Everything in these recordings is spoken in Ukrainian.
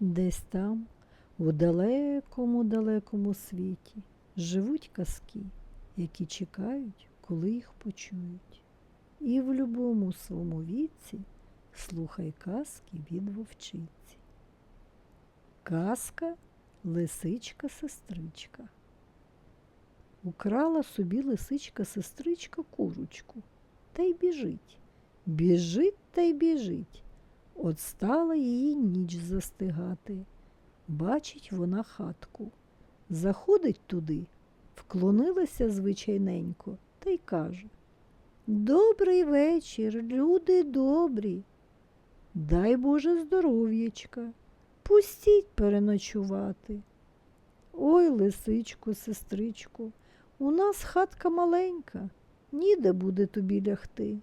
Десь там, у далекому далекому світі, живуть казки, які чекають, коли їх почують. І в любому своєму віці слухай казки від вовчиці. Казка Лисичка-сестричка. Украла собі лисичка-сестричка курочку та й біжить. Біжить та й біжить. От стала її ніч застигати. Бачить вона хатку. Заходить туди, вклонилася звичайненько та й каже Добрий вечір, люди добрі. Дай Боже здоров'ячка, пустіть переночувати. Ой, лисичко, сестричко, у нас хатка маленька, ніде буде тобі лягти.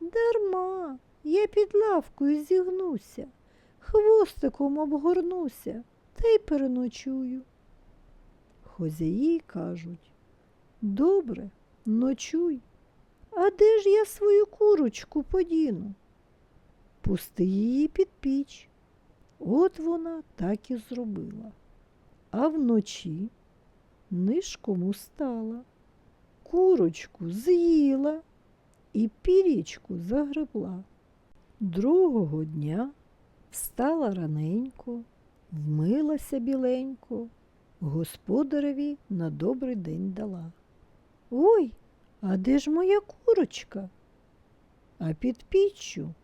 Дарма, я під лавкою зігнуся, хвостиком обгорнуся та й переночую. Хозяї кажуть Добре, ночуй, а де ж я свою курочку подіну? Пусти її під піч. От вона так і зробила. А вночі нишком устала, курочку з'їла і пірічку загребла. Другого дня встала раненько, вмилася біленько, господареві на добрий день дала. Ой, а де ж моя курочка? А під піччю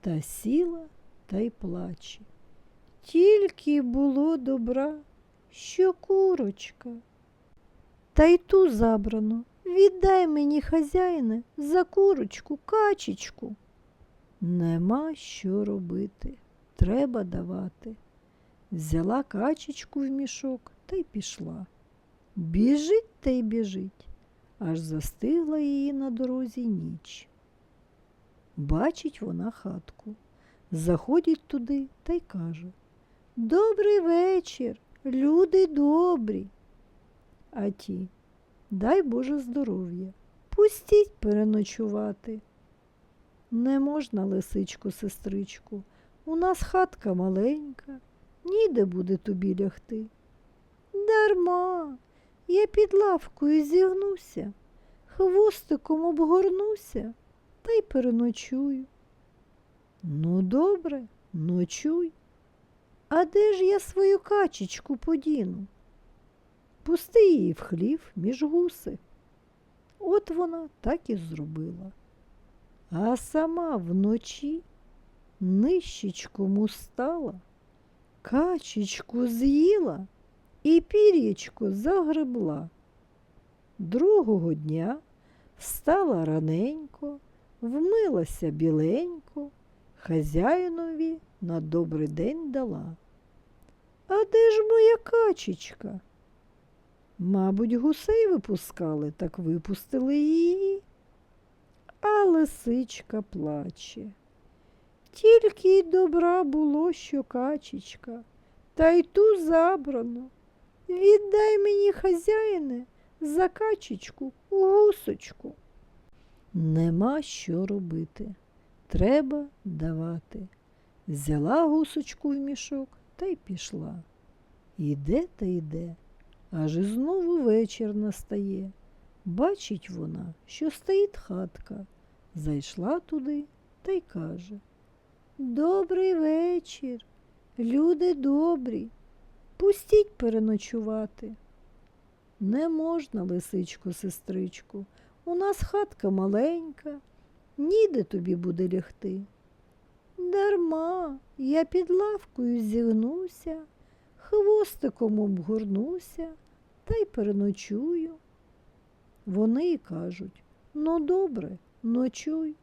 та сіла та й плаче. Тільки було добра, що курочка. Та й ту забрано. Віддай мені, хазяїне, за курочку, качечку. Нема що робити, треба давати. Взяла качечку в мішок та й пішла. Біжить та й біжить, аж застигла її на дорозі ніч. Бачить вона хатку, заходить туди та й каже Добрий вечір, люди добрі. А ті, дай Боже здоров'я, пустіть переночувати. Не можна, лисичку, сестричку, у нас хатка маленька, ніде буде тобі лягти. Дарма, я під лавкою зігнуся, хвостиком обгорнуся та й переночую. Ну, добре, ночуй. А де ж я свою качечку подіну? Пусти її в хлів між гуси. От вона так і зробила. А сама вночі нищечком устала, качечку з'їла і пір'ячко загребла. Другого дня встала раненько, вмилася біленько, хазяїнові на добрий день дала. А де ж моя качечка? Мабуть, гусей випускали, так випустили її. А лисичка плаче. Тільки й добра було, що качечка, та й ту забрано. Віддай мені, хазяїне, за качечку гусочку. Нема що робити. Треба давати. Взяла гусочку в мішок та й пішла. Іде та йде, аж знову вечір настає. Бачить вона, що стоїть хатка. Зайшла туди та й каже Добрий вечір, люди добрі, пустіть переночувати. Не можна, лисичко, сестричку, у нас хатка маленька, ніде тобі буде лягти. Дарма, я під лавкою зігнуся, хвостиком обгорнуся та й переночую. Вони й кажуть ну добре, ночуй.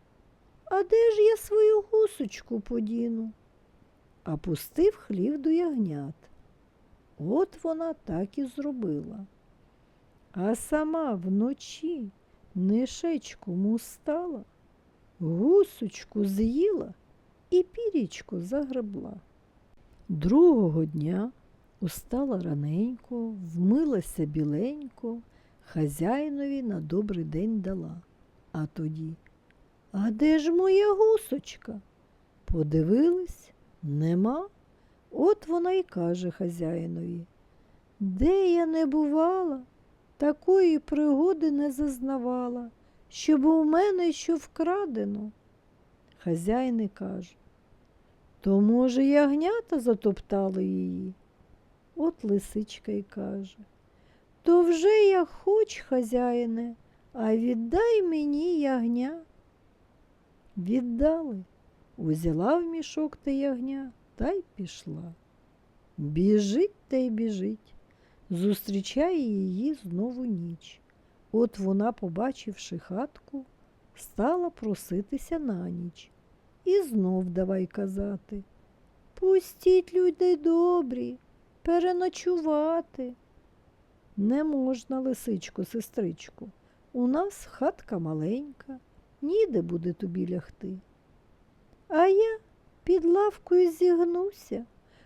А де ж я свою гусочку подіну? А пустив хлів до ягнят. От вона так і зробила. А сама вночі нишечком устала, гусочку з'їла і пірічку загребла. Другого дня устала раненько, вмилася біленько, хазяїнові на добрий день дала. А тоді, а де ж моя гусочка? Подивились, нема, От вона й каже хазяїнові, де я не бувала, такої пригоди не зазнавала, щоб у мене що вкрадено. Хазяїн каже, то, може, ягнята затоптали її? От лисичка й каже, то вже я хоч, хазяїне, а віддай мені ягня. Віддали, узяла в мішок те ягня та й пішла. Біжить та й біжить, зустрічає її знову ніч. От вона, побачивши хатку, стала проситися на ніч. І знов давай казати Пустіть, люди добрі, переночувати. Не можна, лисичко, сестричку. У нас хатка маленька, ніде буде тобі лягти. А я під лавкою зігнуся,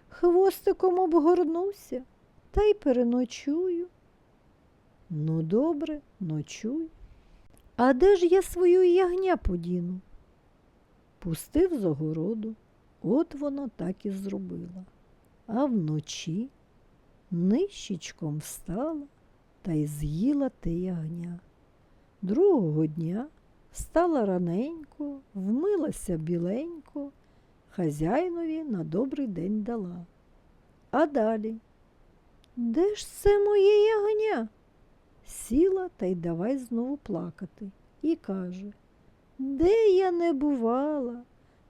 хвостиком обгорнуся та й переночую. Ну, добре, ночуй. А де ж я свою ягня подіну? Пустив з огороду, от воно так і зробила. А вночі нищечком встала та й з'їла те ягня. Другого дня встала раненько, вмилася біленько, хазяїнові на добрий день дала. А далі, де ж це моє ягня? Сіла та й давай знову плакати і каже, де я не бувала,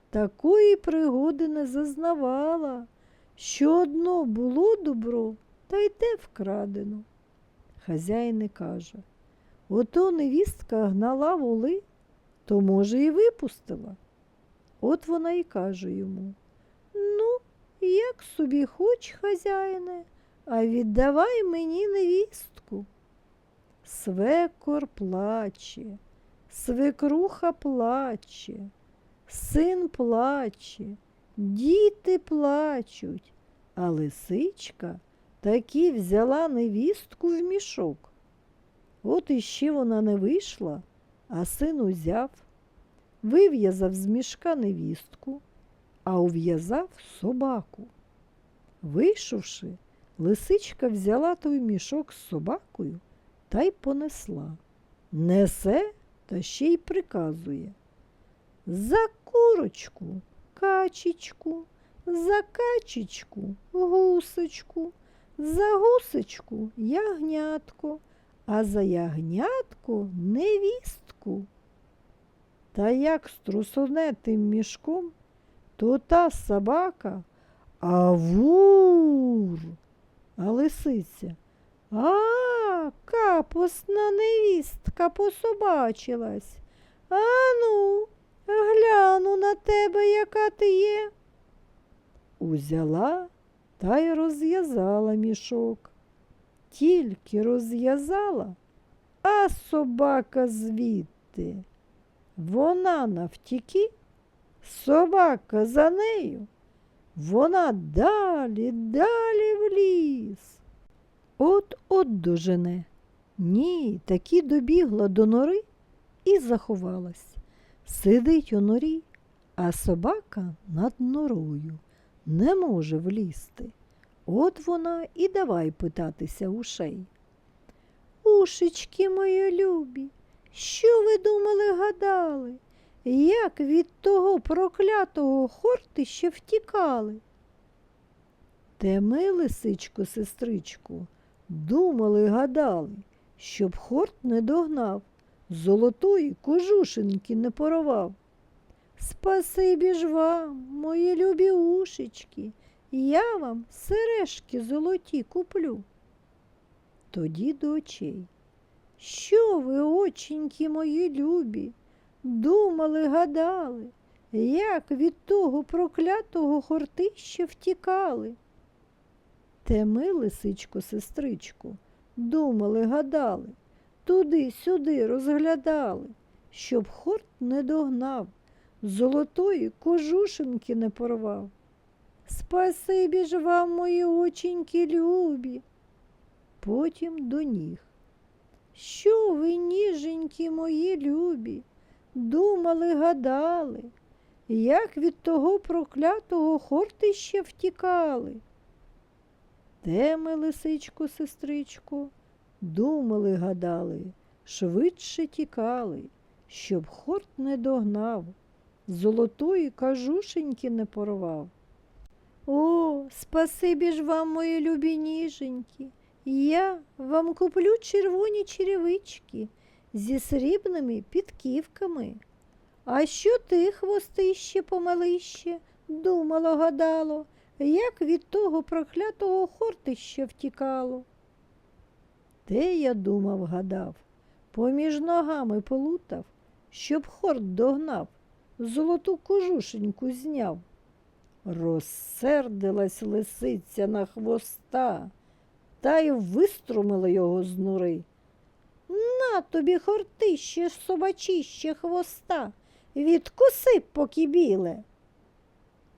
такої пригоди не зазнавала, що одно було добро, та й те вкрадено. Хазяїн і каже, ото невістка гнала воли, то, може, і випустила. От вона і каже йому Ну, як собі хоч, хазяїне, а віддавай мені невістку. Свекор плаче, свекруха плаче, син плаче, діти плачуть, а лисичка таки взяла невістку в мішок. От іще вона не вийшла, а син узяв, вив'язав з мішка невістку, а ув'язав собаку. Вийшовши, лисичка взяла той мішок з собакою та й понесла. Несе та ще й приказує. За курочку, качечку, за качечку, гусечку, за гусечку ягнятко, а за ягнятко невістку. Та як струсоне тим мішком, то та собака авур, а лисиця. А, капусна невістка пособачилась. Ану, гляну на тебе, яка ти є. Узяла та й розв'язала мішок. Тільки розв'язала, а собака звідти. Вона навтіки, собака за нею. Вона далі, далі в ліс. От от дожене. Ні, таки добігла до нори і заховалась. Сидить у норі, а собака над норою не може влізти. От вона і давай питатися ушей. Ушечки мої любі, що ви думали, гадали, як від того проклятого хортища втікали? Те ми, лисичко, сестричку, думали, гадали, щоб хорт не догнав, золотої кожушинки не порвав. Спасибі ж вам, мої любі ушечки, я вам сережки золоті куплю. Тоді до очей. Що ви, оченьки мої любі, думали, гадали, як від того проклятого хортища втікали? Те ми, лисичко, сестричко, думали, гадали, туди-сюди розглядали, щоб хорт не догнав, золотої кожушинки не порвав. Спасибі ж вам, мої оченьки любі. Потім до ніг. Що ви, ніженькі мої любі, думали, гадали, як від того проклятого хортища втікали. Де ми, лисичко, сестричко, думали, гадали, швидше тікали, щоб хорт не догнав, золотої кажушеньки не порвав. О, спасибі ж вам, мої любі ніженькі, я вам куплю червоні черевички зі срібними підківками. А що ти, хвостище помалище, думало, гадало, як від того проклятого хортища втікало? Те я думав, гадав, поміж ногами полутав, щоб хорт догнав, золоту кожушеньку зняв. Розсердилась лисиця на хвоста та й виструмила його з нори. На тобі, хортище, собачище хвоста, відкуси поки біле.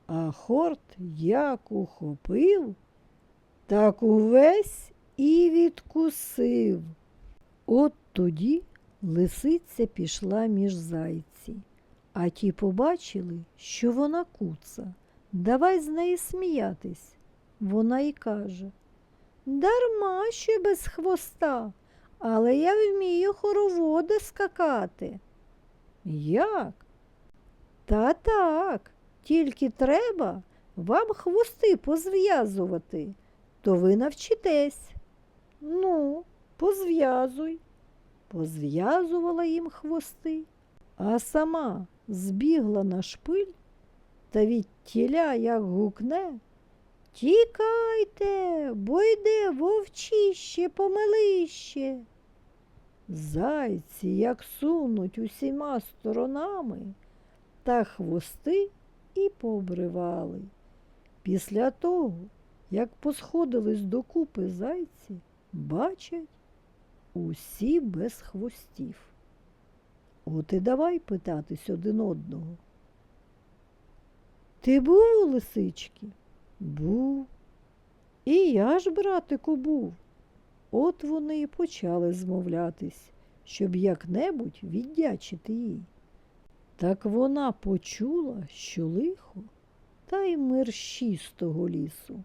А хорт як ухопив, так увесь і відкусив. От тоді лисиця пішла між зайці, а ті побачили, що вона куца. Давай з неї сміятись. Вона й каже Дарма що без хвоста, але я вмію хороводи скакати. Як? Та так, тільки треба вам хвости позв'язувати, то ви навчитесь. Ну, позв'язуй. Позв'язувала їм хвости, а сама збігла на шпиль та від тіля як гукне. Тікайте, бо йде вовчище помилище. Зайці, як сунуть усіма сторонами, та хвости і пообривали. Після того, як посходились докупи зайці, бачать усі без хвостів. От і давай питатись один одного. Ти був у лисички? Був. І я ж, братику, був. От вони і почали змовлятись, щоб як-небудь віддячити їй. Так вона почула, що лихо, та й мерщі з того лісу,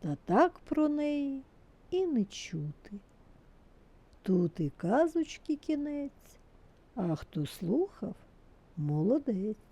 та так про неї і не чути. Тут і казочки кінець, а хто слухав, молодець.